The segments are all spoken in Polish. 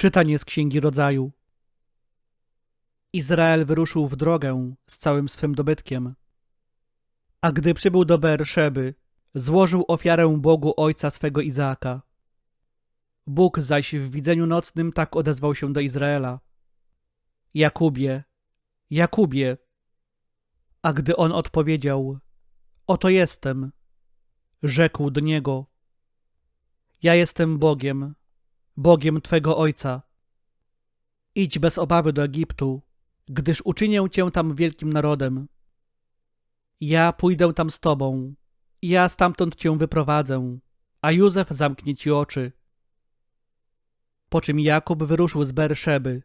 Czytanie z Księgi Rodzaju. Izrael wyruszył w drogę z całym swym dobytkiem. A gdy przybył do Beerszeby, złożył ofiarę Bogu ojca swego Izaaka. Bóg zaś w widzeniu nocnym tak odezwał się do Izraela. Jakubie, Jakubie. A gdy on odpowiedział, oto jestem, rzekł do niego, ja jestem Bogiem, Bogiem Twego Ojca. Idź bez obawy do Egiptu, gdyż uczynię Cię tam wielkim narodem. Ja pójdę tam z Tobą, ja stamtąd Cię wyprowadzę, a Józef zamknie Ci oczy. Po czym Jakub wyruszył z Berszeby.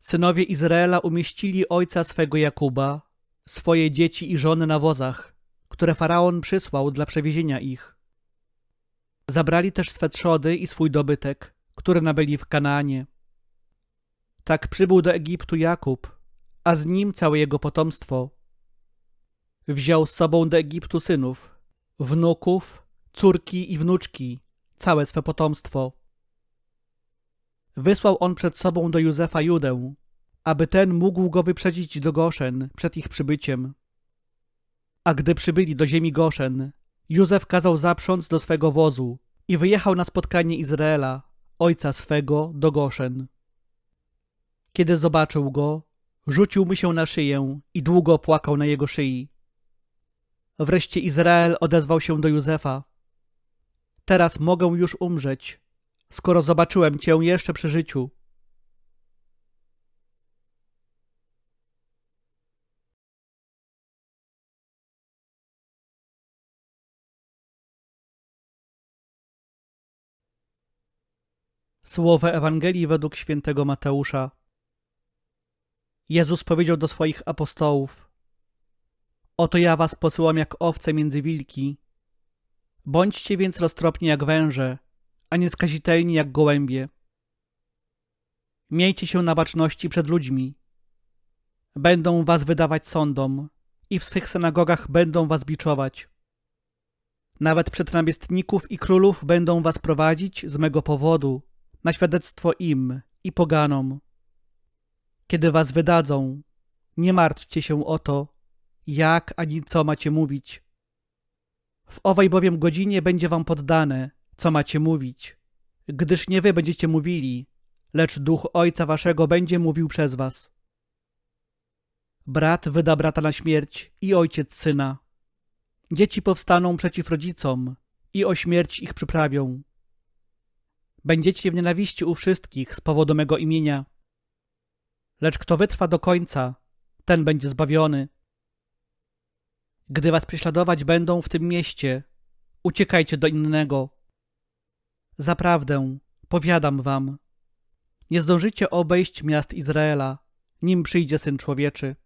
Synowie Izraela umieścili ojca swego Jakuba, swoje dzieci i żony na wozach, które faraon przysłał dla przewiezienia ich. Zabrali też swe trzody i swój dobytek, który nabyli w Kanaanie. Tak przybył do Egiptu Jakub, a z nim całe jego potomstwo. Wziął z sobą do Egiptu synów, wnuków, córki i wnuczki, całe swe potomstwo. Wysłał on przed sobą do Józefa Judę, aby ten mógł go wyprzedzić do Goszen przed ich przybyciem. A gdy przybyli do ziemi Goszen, Józef kazał zaprząc do swego wozu i wyjechał na spotkanie Izraela, ojca swego, do Goszen. Kiedy zobaczył go, rzucił mu się na szyję i długo płakał na jego szyi. Wreszcie Izrael odezwał się do Józefa. Teraz mogę już umrzeć, skoro zobaczyłem cię jeszcze przy życiu. Słowa Ewangelii według świętego Mateusza. Jezus powiedział do swoich apostołów: Oto ja was posyłam jak owce między wilki. Bądźcie więc roztropni jak węże, a nie skazitelni jak gołębie. Miejcie się na baczności przed ludźmi. Będą was wydawać sądom i w swych synagogach będą was biczować. Nawet przed namiestników i królów będą was prowadzić z mego powodu na świadectwo im i poganom. Kiedy was wydadzą, nie martwcie się o to, jak ani co macie mówić. W owej bowiem godzinie będzie wam poddane, co macie mówić, gdyż nie wy będziecie mówili, lecz duch ojca waszego będzie mówił przez was. Brat wyda brata na śmierć i ojciec syna. Dzieci powstaną przeciw rodzicom i o śmierć ich przyprawią. Będziecie w nienawiści u wszystkich z powodu mego imienia. Lecz kto wytrwa do końca, ten będzie zbawiony. Gdy was prześladować będą w tym mieście, uciekajcie do innego. Zaprawdę, powiadam wam, nie zdążycie obejść miast Izraela, nim przyjdzie Syn Człowieczy.